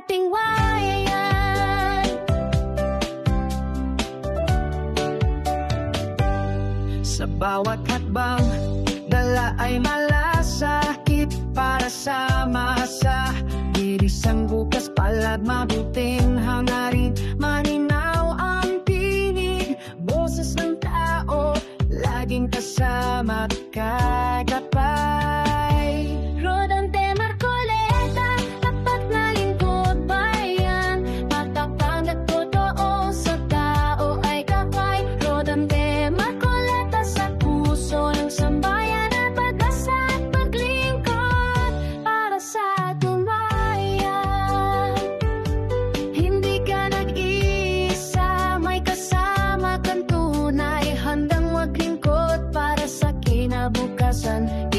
ating wayan. Sa bawat hatbang, dala ay malasakit Para sama sa iris ang bukas palad Mabuting hangarin, maninaw ang tinig Boses ng tao, laging kasama Kagat casan